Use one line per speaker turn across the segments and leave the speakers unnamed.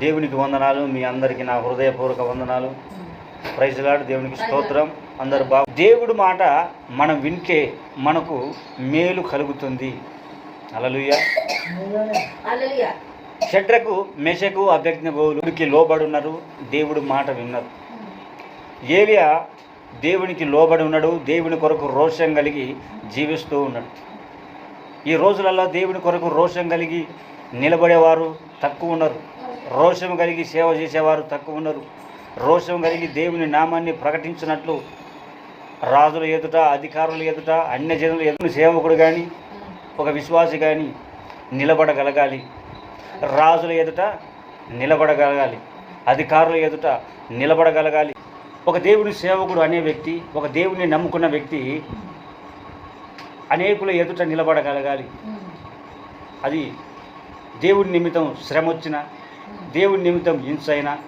దేవునికి వందనాలు మీ అందరికీ నా హృదయపూర్వక వందనాలు. ప్రైజ్లాడు దేవునికి స్తోత్రం. అందరు బాగు. దేవుడు మాట మనం వింటే మనకు మేలు కలుగుతుంది. అలలుయ షడ్రకు మెషకు అభ్యజ్ఞగోలుకి లోబడి ఉన్నారు దేవుడు మాట విన్నారు. ఏలియా దేవునికి లోబడి ఉన్నాడు. దేవుని కొరకు రోషం కలిగి జీవిస్తూ ఉన్నాడు. ఈ రోజులలో దేవుని కొరకు రోషం కలిగి నిలబడేవారు తక్కువ ఉన్నారు. రోషం కలిగి సేవ చేసేవారు తక్కువ ఉన్నారు. రోషం కలిగి దేవుని నామాన్ని ప్రకటించినట్లు రాజుల ఎదుట అధికారుల ఎదుట అన్య జనుల ఎదుట సేవకుడు కానీ ఒక విశ్వాసి కానీ నిలబడగలగాలి. రాజుల ఎదుట నిలబడగలగాలి. అధికారుల ఎదుట నిలబడగలగాలి. ఒక దేవుని సేవకుడు అనే వ్యక్తి ఒక దేవుని నమ్ముకున్న వ్యక్తి అనేకుల ఎదుట నిలబడగలగాలి. అది దేవుడి నిమిత్తం శ్రమ వచ్చినా దేవుని నిమిత్తం హింస అయినా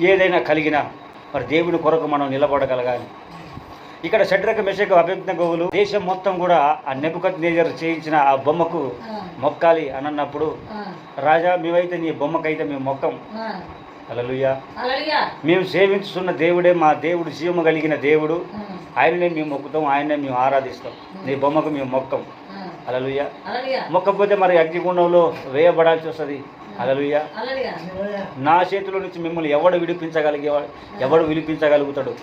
ఏదైనా కలిగినా మరి దేవుని కొరకు మనం నిలబడగలగాలి. ఇక్కడ షడ్రక మెషక అభ్యర్థన గోవులు దేశం మొత్తం కూడా ఆ నెబుకత్ నేజర్ చేయించిన ఆ బొమ్మకు మొక్కాలి అని అన్నప్పుడు రాజా మేమైతే నీ బొమ్మకైతే మేము మొక్కం.
హల్లెలూయా.
మేము సేవించుతున్న దేవుడే మా దేవుడు జీవము కలిగిన దేవుడు. ఆయననే మేము మొక్కుతాం ఆయననే మేము ఆరాధిస్తాం. నీ బొమ్మకు మేము మొక్కం. అలలుయ్యా
హల్లెలూయా.
మొక్కపోతే మరి అగ్నిగుండంలో వేయబడాల్సి వస్తుంది. అలలుయ్యా.
హల్లెలూయా
నా చేతిలో నుంచి మిమ్మల్ని ఎవడు విడిపించగలిగే ఎవడు విడిపించగలుగుతాడు?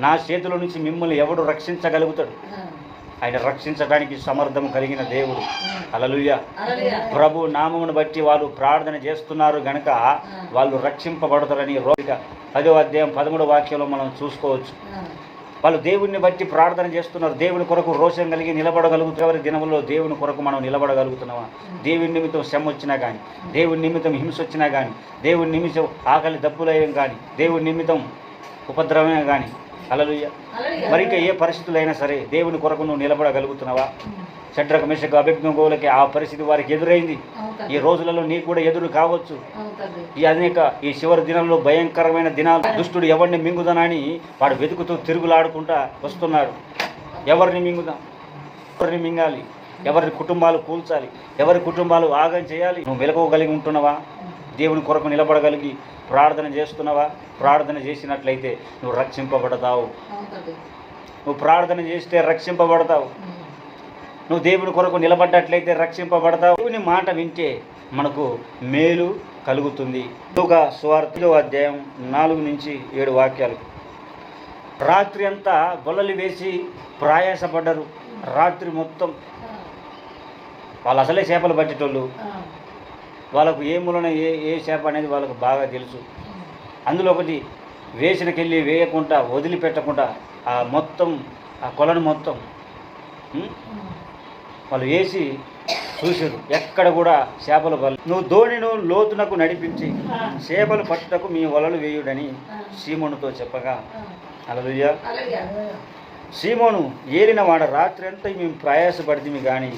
నా చేతిలో నుంచి మిమ్మల్ని ఎవడు రక్షించగలుగుతాడు? ఆయన రక్షించడానికి సమర్థం కలిగిన దేవుడు. అలలుయ్యా.
హల్లెలూయా
ప్రభు నామమును బట్టి వాళ్ళు ప్రార్థన చేస్తున్నారు గనక వాళ్ళు రక్షింపబడతారని రోగిక పదో అధ్యాయం పదమూడు వాక్యంలో మనం చూసుకోవచ్చు. వాళ్ళు దేవుణ్ణి బట్టి ప్రార్థన చేస్తున్నారు. దేవుని కొరకు రోషం కలిగి నిలబడగలుగుతారు ఎవరి దినములో దేవుని కొరకు మనం నిలబడగలుగుతున్నామా? దేవుని నిమిత్తం శ్రమ వచ్చినా కానీ దేవుని నిమిత్తం హింస వచ్చినా కానీ దేవుని నిమిత్తం ఆకలి దప్పులయం కానీ దేవుని నిమిత్తం ఉపద్రవమే కానీ అలలుయ్య మరి ఇంకా ఏ పరిస్థితులైనా సరే దేవుని కొరకు నువ్వు నిలబడగలుగుతున్నావా? షడ్రక మిషక అభిజ్ఞగోలకి ఆ పరిస్థితి వారికి ఎదురైంది. ఈ రోజులలో నీకు కూడా ఎదురు కావచ్చు. ఈ అనేక ఈ చివరి దినాల్లో భయంకరమైన దినాలు. దుష్టుడు ఎవరిని మింగుదనని వాడు వెతుకుతూ తిరుగులాడుకుంటా వస్తున్నాడు. ఎవరిని మింగుదాం? ఎవరిని మింగాలి? ఎవరి కుటుంబాలు కూల్చాలి? ఎవరి కుటుంబాలు ఆగం చేయాలి? నువ్వు వెలకోగలిగి ఉంటున్నావా? దేవుని కొరకు నిలబడగలిగి ప్రార్థన చేస్తున్నావా? ప్రార్థన చేసినట్లయితే నువ్వు రక్షింపబడతావు. నువ్వు ప్రార్థన చేస్తే రక్షింపబడతావు. నువ్వు దేవుని కొరకు నిలబడ్డట్లయితే రక్షింపబడతావు. దేవుని మాట వింటే మనకు మేలు కలుగుతుంది. ఒక స్వార్థలో అధ్యాయం నాలుగు నుంచి ఏడు వాక్యాలు. రాత్రి అంతా గొల్లలు వేసి ప్రయాసపడ్డరు. రాత్రి మొత్తం వాళ్ళు అసలే చేపలు పట్టేటోళ్ళు. వాళ్ళకు ఏ మూలన ఏ ఏ చేప అనేది వాళ్ళకు బాగా తెలుసు. అందులో ఒకటి వేసినకెళ్ళి వేయకుండా వదిలిపెట్టకుండా ఆ మొత్తం ఆ కొలను మొత్తం వాళ్ళు వేసి చూసారు ఎక్కడ కూడా చేపలు వల్ల నువ్వు ధోనిను లోతునకు నడిపించి చేపలు పట్టుటకు మీ వలలు వేయుడని సీమోనుతో చెప్పగా అలలుయ్య. సీమోను ఏలిన వాడ రాత్రి అంతా మేము ప్రయాసపడితే కానీ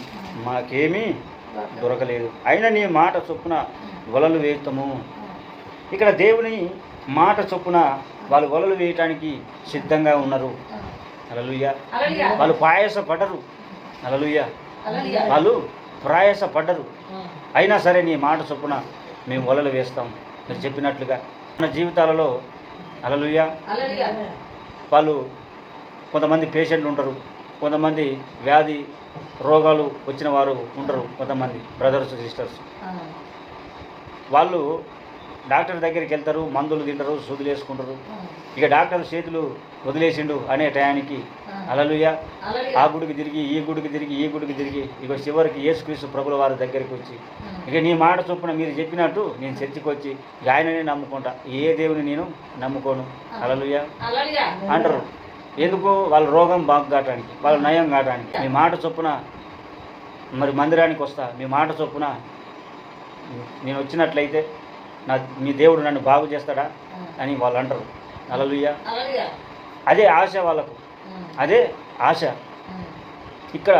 మాకేమీ దొరకలేదు. అయినా నీ మాట చొప్పున వలలు వేయటము ఇక్కడ దేవుని మాట చొప్పున వాళ్ళు వలలు వేయటానికి సిద్ధంగా ఉన్నారు. అలలుయ్య వాళ్ళు ప్రయాస పడరు అలలుయ్య వాళ్ళు ప్రయాస పడ్డరు అయినా సరే నీ మాట చొప్పున మేము వలలు వేస్తాం. మీరు చెప్పినట్లుగా మన జీవితాలలో అలలుయ్య వాళ్ళు కొంతమంది పేషెంట్లు ఉంటారు. కొంతమంది వ్యాధి రోగాలు వచ్చిన వారు ఉంటారు కొంతమంది బ్రదర్స్ సిస్టర్స్ వాళ్ళు డాక్టర్ దగ్గరికి వెళ్తారు మందులు తింటారు సూదులు వేసుకుంటారు. ఇక డాక్టర్ చేతులు వదిలేసిండు అనే టయానికి అలలుయ. ఆ గుడికి తిరిగి ఈ గుడికి తిరిగి ఈ గుడికి తిరిగి ఇక చివరికి యేసుక్రీస్తు ప్రభుల వారి దగ్గరికి వచ్చి ఇక నీ మాట చొప్పున మీరు చెప్పినట్టు నేను చర్చికి వచ్చి ఆయననే నమ్ముకుంటా. ఏ దేవుని నేను నమ్ముకోను? అలలుయ. అంటారు. ఎందుకు వాళ్ళ రోగం బాగు కావటానికి వాళ్ళ నయం కావటానికి. మీ మాట చొప్పున మరి మందిరానికి వస్తా. మీ మాట చొప్పున నేను వచ్చినట్లయితే నా మీ దేవుడు నన్ను బాగు చేస్తాడా అని వాళ్ళు అంటారు. అలలుయ్య. అదే ఆశ వాళ్ళకు. అదే ఆశ. ఇక్కడ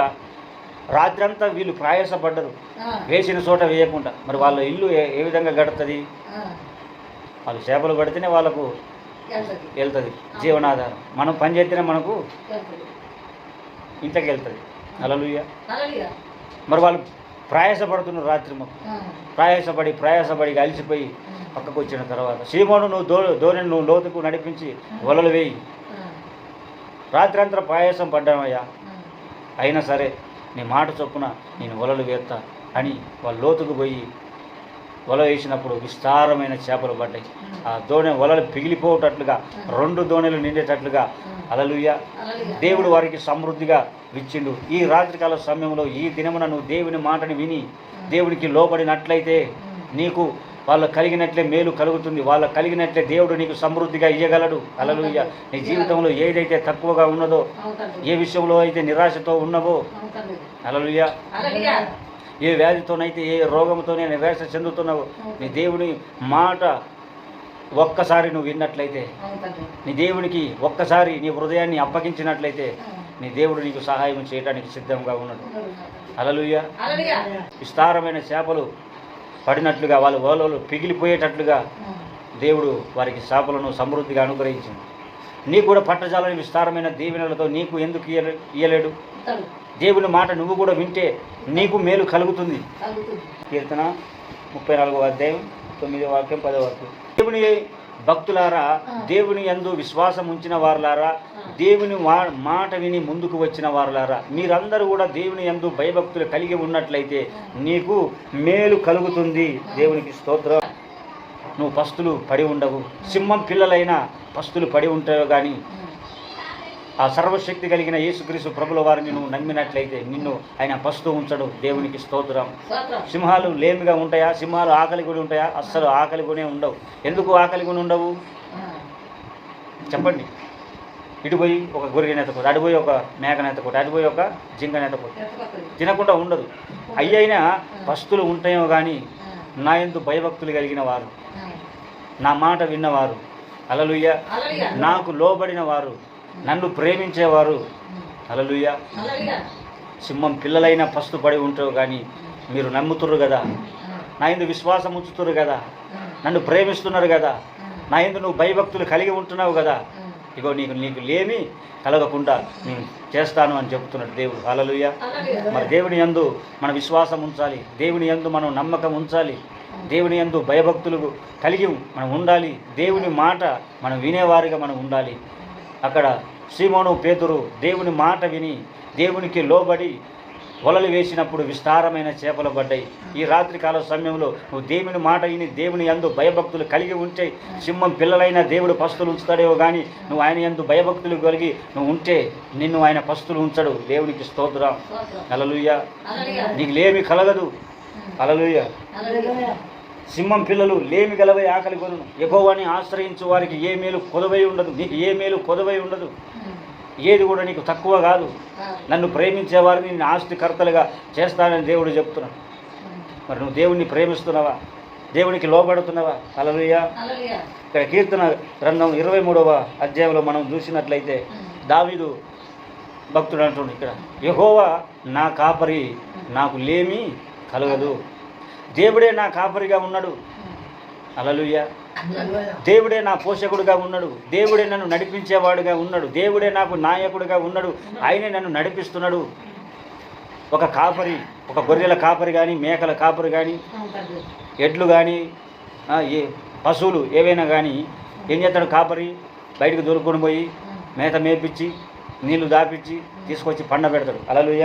రాత్రంతా వీళ్ళు ప్రయాసపడ్డరు. వేసిన చోట వేయకుండా. మరి వాళ్ళ ఇల్లు ఏ ఏ విధంగా గడుతుంది వాళ్ళు చేపలు పడితేనే వాళ్ళకు వెళ్తుంది. జీవనాధారం. మనం పని చేస్తేనే మనకు ఇంట్లోకి వెళ్తుంది. అలలుయ్య. మరి వాళ్ళు ప్రయాసపడుతున్న రాత్రి మొత్తం. ప్రయాసపడి ప్రయాసపడి అలిసిపోయి పక్కకు వచ్చిన తర్వాత సీమోను నువ్వు దో ధోనిని నువ్వు లోతుకు నడిపించి వలలు వేయి. రాత్రంతా ప్రయాసం పడ్డామయ్యా అయినా సరే నీ మాట చొప్పున నేను వలలు వేస్తా అని వాళ్ళు లోతుకు పోయి వల వేసినప్పుడు విస్తారమైన చేపలు పడ్డాయి. ఆ దోణి వలలు పిగిలిపోయేటట్లుగా రెండు దోణిలు నిండేటట్లుగా. అలలుయ దేవుడు వారికి సమృద్ధిగా ఇచ్చిండు. ఈ రాత్రికాల సమయంలో ఈ దినమున నువ్వు దేవుని మాటని విని దేవునికి లోబడినట్లయితే నీకు వాళ్ళకు కలిగినట్లే మేలు కలుగుతుంది. వాళ్ళకు కలిగినట్లే దేవుడు నీకు సమృద్ధిగా ఇయ్యగలడు. అలలుయ నీ జీవితంలో ఏదైతే తక్కువగా ఉన్నదో ఏ విషయంలో అయితే నిరాశతో ఉన్నవో అలలుయ ఏ వ్యాధితోనైతే ఏ రోగంతోనే నిరాశ చెందుతున్నావో నీ దేవుని మాట ఒక్కసారి నువ్వు విన్నట్లయితే నీ దేవునికి ఒక్కసారి నీ హృదయాన్ని అప్పగించినట్లయితే నీ దేవుడు నీకు సహాయం చేయడానికి సిద్ధంగా ఉన్నాడు. అలలుయ విస్తారమైన చేపలు పడినట్లుగా వాళ్ళ ఓలలు పిగిలిపోయేటట్లుగా దేవుడు వారికి చేపలను సమృద్ధిగా అనుగ్రహించింది. నీకు కూడా పట్టజాలని విస్తారమైన దీవెనలతో నీకు ఎందుకు ఇయ్యలే ఇయ్యలేడు? దేవుని మాట నువ్వు కూడా వింటే నీకు మేలు కలుగుతుంది. కీర్తన ముప్పై నాలుగో అధ్యాయం తొమ్మిదో వాక్యం పదో వాక్యం దేవుని భక్తులారా దేవుని యందు విశ్వాసం ఉంచిన వారులారా దేవుని మా- మాట విని ముందుకు వచ్చిన వారులారా మీరందరూ కూడా దేవుని యందు భయభక్తులు కలిగి ఉన్నట్లయితే నీకు మేలు కలుగుతుంది. దేవునికి స్తోత్రం. నువ్వు పస్తులు పడి ఉండవు. సింహం పిల్లలైన పస్తులు పడి ఉంటావు కానీ ఆ సర్వశక్తి కలిగిన యేసుక్రీస్తు ప్రభుల వారిని నువ్వు నమ్మినట్లయితే నిన్ను ఆయన పస్తు ఉంచడు. దేవునికి స్తోత్రం. సింహాలు లేమిగా ఉంటాయా? సింహాలు ఆకలి కూడా ఉంటాయా? అస్సలు ఆకలి కూడా ఉండవు. ఎందుకు ఆకలి కూడా ఉండవు? చెప్పండి. ఇటు పోయి ఒక గొర్రె నెతకొట్టు అటు పోయి ఒక మేక నెతకొట్టు అటు పోయి ఒక జింక నెతకొట్టు తినకుండా ఉండదు. అయ్యైనా పస్తులు ఉంటాయో కానీ నా ఎందు భయభక్తులు కలిగిన వారు. నా మాట విన్నవారు. అలలుయ్య. నాకు లోబడిన వారు. నన్ను ప్రేమించేవారు. అలలుయ్య సింహం పిల్లలైన పస్తు పడి ఉంటావు కానీ మీరు నమ్ముతుర్రు కదా. నా ఎందు విశ్వాసం ఉంచుతురు కదా. నన్ను ప్రేమిస్తున్నారు కదా. నా ఎందు నువ్వు భయభక్తులు కలిగి ఉంటున్నావు కదా. ఇగో నీకు నీకు లేమి కలగకుండా నేను చేస్తాను అని చెప్తున్నాడు దేవుడు. అలలుయ్య మరి దేవుని యందు మన విశ్వాసం ఉంచాలి. దేవుని యందు మనం నమ్మకం ఉంచాలి. దేవుని యందు భయభక్తులు కలిగి మనం ఉండాలి. దేవుని మాట మనం వినేవారిగా మనం ఉండాలి. అక్కడ సీమోను పేతురు దేవుని మాట విని దేవునికి లోబడి వలలు వేసినప్పుడు విస్తారమైన చేపలు పడ్డాయి. ఈ రాత్రికాల సమయంలో నువ్వు దేవుని మాట విని దేవుని యందు భయభక్తులు కలిగి ఉంటే సింహం పిల్లలైన దేవుడు పస్తులు ఉంచుతాడేవో కానీ నువ్వు ఆయన యందు భయభక్తులు కలిగి నువ్వు ఉంటే నిన్ను ఆయన పస్తులు ఉంచడు. దేవునికి స్తోత్రం. అలలుయ్య నీకు లేమి కలగదు. అలలుయ్య సింహం పిల్లలు లేమి గలవై ఆకలి కొను ఎగోవాని ఆశ్రయించు వారికి ఏ మేలు కొదవై ఉండదు. నీకు ఏ మేలు కొదవై ఉండదు. ఏది కూడా నీకు తక్కువ కాదు. నన్ను ప్రేమించే వారిని నేను ఆస్తికర్తలుగా చేస్తానని దేవుడు చెప్తున్నాడు. మరి నువ్వు దేవుణ్ణి ప్రేమిస్తున్నావా? దేవునికి లోబడుతున్నావా? అలలుయ్య ఇక్కడ కీర్తన గ్రంథం ఇరవై మూడవ అధ్యాయంలో మనం చూసినట్లయితే దావీదు భక్తుడు అంటుండు ఇక్కడ యహోవా నా కాపరి నాకు లేమి కలగదు. దేవుడే నా కాపరిగా ఉన్నాడు. అలలుయ్య దేవుడే నా పోషకుడుగా ఉన్నాడు. దేవుడే నన్ను నడిపించేవాడుగా ఉన్నాడు. దేవుడే నాకు నాయకుడిగా ఉన్నాడు. ఆయనే నన్ను నడిపిస్తున్నాడు. ఒక కాపరి ఒక గొర్రెల కాపరి కానీ మేకల కాపరి కానీ ఎడ్లు కానీ ఏ పశువులు ఏవైనా కానీ ఏం చేస్తాడు కాపరి? బయటకు దొరుకుని పోయి మేత మేపించి నీళ్ళు దాపించి తీసుకొచ్చి పండ పెడతాడు అలలుయ్య.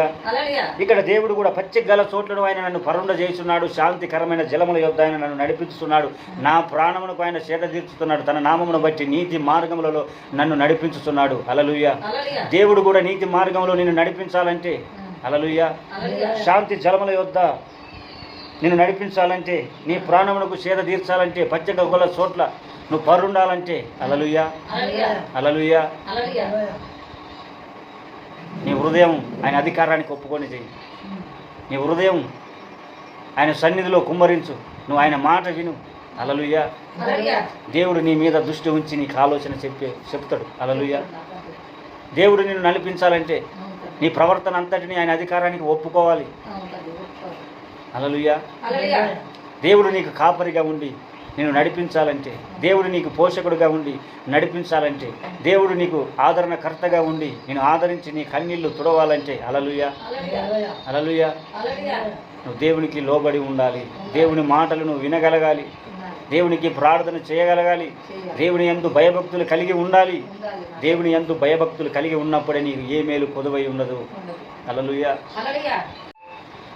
ఇక్కడ దేవుడు కూడా గల చోట్లను ఆయన నన్ను పరుండ చేస్తున్నాడు శాంతికరమైన జలముల యొద్ద ఆయన నన్ను నడిపించుతున్నాడు నా ప్రాణమునకు ఆయన చేత తీర్చుతున్నాడు తన నామమును బట్టి నీతి మార్గములలో నన్ను నడిపించుతున్నాడు. అలలుయ్య. దేవుడు కూడా నీతి మార్గంలో నిన్ను నడిపించాలంటే అలలుయ్య. శాంతి జలముల యొద్ద నిన్ను నడిపించాలంటే నీ ప్రాణమునకు సేద తీర్చాలంటే పచ్చగా గొల్ల చోట్ల నువ్వు పరుండాలంటే అలలుయ్య. అలలుయ్య. నీ హృదయం ఆయన అధికారానికి ఒప్పుకొని చెయ్యి. నీ హృదయం ఆయన సన్నిధిలో కుమ్మరించు. నువ్వు ఆయన మాట విను. అలలుయ్య. దేవుడు నీ మీద దృష్టి ఉంచి నీకు ఆలోచన చెప్పే చెప్తాడు. అలలుయ్య. దేవుడు నిన్ను నడిపించాలంటే నీ ప్రవర్తన అంతటిని ఆయన అధికారానికి ఒప్పుకోవాలి. అలలుయ్య. దేవుడు నీకు కాపరిగా ఉండి నేను నడిపించాలంటే దేవుడు నీకు పోషకుడుగా ఉండి నడిపించాలంటే దేవుడు నీకు ఆదరణకర్తగా ఉండి నేను ఆదరించి నీ కన్నీళ్ళు తుడవాలంటే అలలుయ అలలుయ నువ్వు దేవునికి లోబడి ఉండాలి. దేవుని మాటలు నువ్వు వినగలగాలి. దేవునికి ప్రార్థన చేయగలగాలి. దేవుని ఎందు భయభక్తులు కలిగి ఉండాలి. దేవుని ఎందు భయభక్తులు కలిగి ఉన్నప్పుడే నీకు ఏ మేలు కొదువై ఉండదు. అలలుయ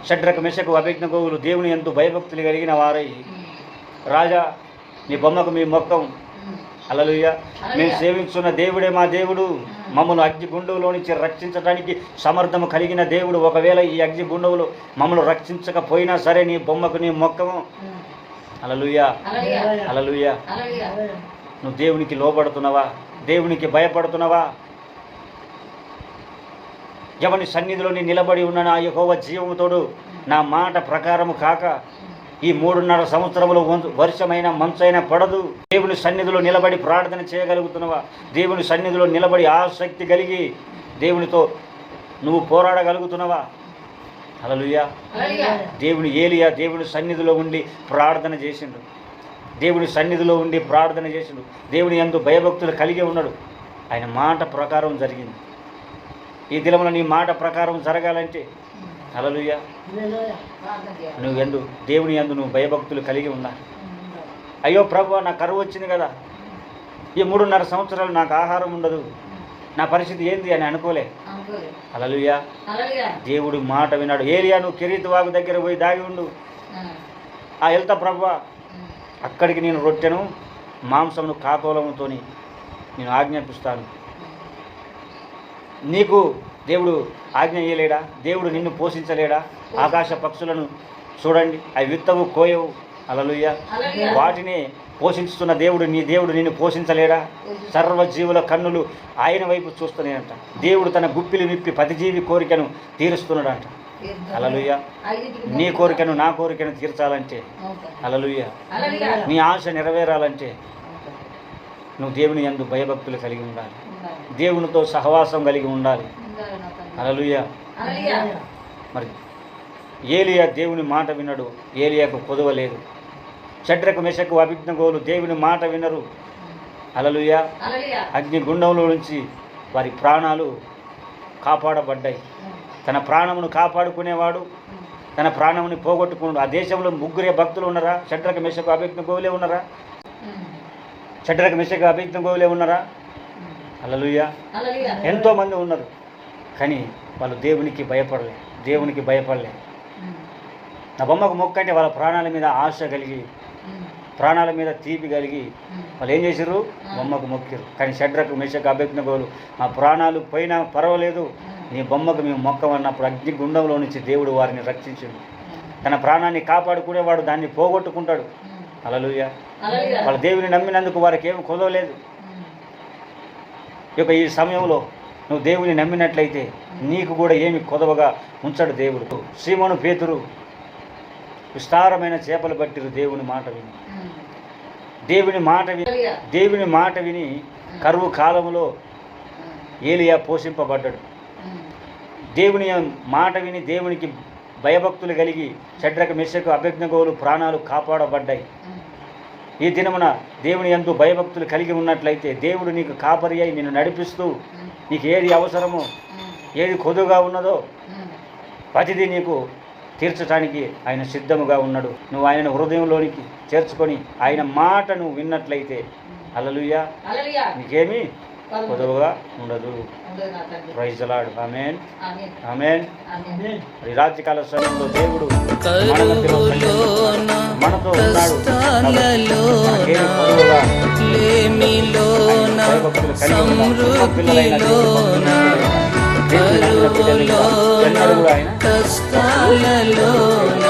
షడ్రక మెషకు అభిజ్ఞగోవులు దేవుని ఎందు భయభక్తులు కలిగిన వారై రాజా నీ బొమ్మకు మీ మొక్కం అలలుయ మేము సేవించున్న దేవుడే మా దేవుడు. మమ్మల్ని అగ్ని గుండవులో నుంచి రక్షించడానికి సమర్థము కలిగిన దేవుడు. ఒకవేళ ఈ అగ్ని గుండవులు మమ్మల్ని రక్షించకపోయినా సరే నీ బొమ్మకు నీ మొక్కము. అలలుయ
హల్లెలూయా.
అలలుయ
హల్లెలూయా.
నువ్వు దేవునికి లోబడుతున్నావా? దేవునికి భయపడుతున్నావా? ఎవని సన్నిధిలో నీ నిలబడి ఉన్న నా యహోవ జీవముతోడు నా మాట ప్రకారము కాక ఈ మూడున్నర సంవత్సరములు వంతు- వర్షమైన మంచైనా పడదు. దేవుని సన్నిధిలో నిలబడి ప్రార్థన చేయగలుగుతున్నావా? దేవుని సన్నిధిలో నిలబడి ఆసక్తి కలిగి దేవునితో నువ్వు పోరాడగలుగుతున్నావా? అలలుయా దేవుని ఏలియా దేవుని సన్నిధిలో ఉండి ప్రార్థన చేసిండు. దేవుని సన్నిధిలో ఉండి ప్రార్థన చేసిండు. దేవుని ఎందు భయభక్తులు కలిగి ఉన్నాడు. ఆయన మాట ప్రకారం జరిగింది. ఈ దినమున నీ మాట ప్రకారం జరగాలంటే అలలుయ నువ్వు ఎందు దేవుని ఎందు నువ్వు భయభక్తులు కలిగి ఉన్నా. అయ్యో ప్రభు నా కరువు వచ్చింది కదా. ఈ మూడున్నర సంవత్సరాలు నాకు ఆహారం ఉండదు. నా పరిస్థితి ఏంది అని అనుకోలే. అలలుయా దేవుడు మాట విన్నాడు. ఏరియా నువ్వు కిరీత్ వాగు దగ్గర పోయి దాగి ఉండు. ఆ వెళ్తా ప్రభు అక్కడికి నేను రొట్టెను మాంసమును కాకోలముతో నేను ఆజ్ఞాపిస్తాను. నీకు దేవుడు ఆజ్ఞ ఇయ్యలేడా? దేవుడు నిన్ను పోషించలేడా? ఆకాశ పక్షులను చూడండి అవి విత్తవు కోయవు. అలలుయ్య వాటిని పోషిస్తున్న దేవుడు నీ దేవుడు నిన్ను పోషించలేడా? సర్వజీవుల కన్నులు ఆయన వైపు చూస్తున్నాయంట. దేవుడు తన గుప్పిలి విప్పి పతిజీవి కోరికను తీరుస్తున్నాడంట. అలలుయ్య నీ కోరికను నా కోరికను తీర్చాలంటే. అలలుయ్య నీ ఆశ నెరవేరాలంటే నువ్వు దేవుని యందు భయభక్తులు కలిగి ఉండాలి. దేవునితో సహవాసం కలిగి ఉండాలి. అలలుయ మరి ఏలియా దేవుని మాట వినడు. ఏలియాకు కొదవలేదు షడ్రకు మెషకు అభిజ్ఞగోలు దేవుని మాట వినరు. అలలుయ
హల్లెలూయా.
అగ్ని గుండంలో నుంచి వారి ప్రాణాలు కాపాడబడ్డాయి. తన ప్రాణమును కాపాడుకునేవాడు. తన ప్రాణముని పోగొట్టుకున్నాడు. ఆ దేశంలో ముగ్గురే భక్తులు ఉన్నారా? షడ్రక మెషకు అభిజ్ఞ గోవులే ఉన్నారా? షడ్రక మెషకు అభిజ్ఞ గోవులే ఉన్నారా? అలలుయ
హల్లెలూయా.
ఎంతో మంది ఉన్నారు కానీ వాళ్ళు దేవునికి భయపడలే దేవునికి భయపడలే. నా బొమ్మకు మొక్క అంటే వాళ్ళ ప్రాణాల మీద ఆశ కలిగి ప్రాణాల మీద తీపి కలిగి వాళ్ళు ఏం చేశారు బొమ్మకు మొక్కిరు కానీ షడ్రకు మెషకు అభిజ్ఞ గోలు మా ప్రాణాలు పోయినా పర్వాలేదు. నీ బొమ్మకు మేము మొక్కమన్నప్పుడు అగ్ని గుండంలో నుంచి దేవుడు వారిని రక్షించిండు. తన ప్రాణాన్ని కాపాడుకునేవాడు దాన్ని పోగొట్టుకుంటాడు. అలలుయ
హల్లెలూయా.
వాళ్ళ దేవుని నమ్మినందుకు వారికి ఏమి కుదవలేదు. ఇక ఈ సమయంలో నువ్వు దేవుని నమ్మినట్లయితే నీకు కూడా ఏమి కొదవగా ఉంచడు దేవుడు. సీమను పేతురు విస్తారమైన చేపలు పట్టిరు దేవుని మాట విని. దేవుని మాట విని దేవుని మాట విని కరువు కాలంలో ఏలియా పోషింపబడ్డాడు. దేవుని మాట విని దేవునికి భయభక్తులు కలిగి షడ్రక మెషకు అభిజ్ఞగోలు ప్రాణాలు కాపాడబడ్డాయి. ఈ దినమున దేవుని ఎందు భయభక్తులు కలిగి ఉన్నట్లయితే దేవుడు నీకు కాపరి అయి నిన్ను నడిపిస్తూ నీకు ఏది అవసరమో ఏది కొదుగా ఉన్నదో ప్రతిదీ నీకు తీర్చడానికి ఆయన సిద్ధముగా ఉన్నాడు. నువ్వు ఆయన హృదయంలోనికి చేర్చుకొని ఆయన మాట నువ్వు విన్నట్లయితే అలలుయ
హల్లెలూయా.
నీకేమీ కొదువుగా ఉండదు.
తండ్రి
ప్రైజలాడు ఆమెన్
ఆమేన్
మరి సమయంలో దేవుడు మనతో ఉన్నాడు.
కష్టాలలోన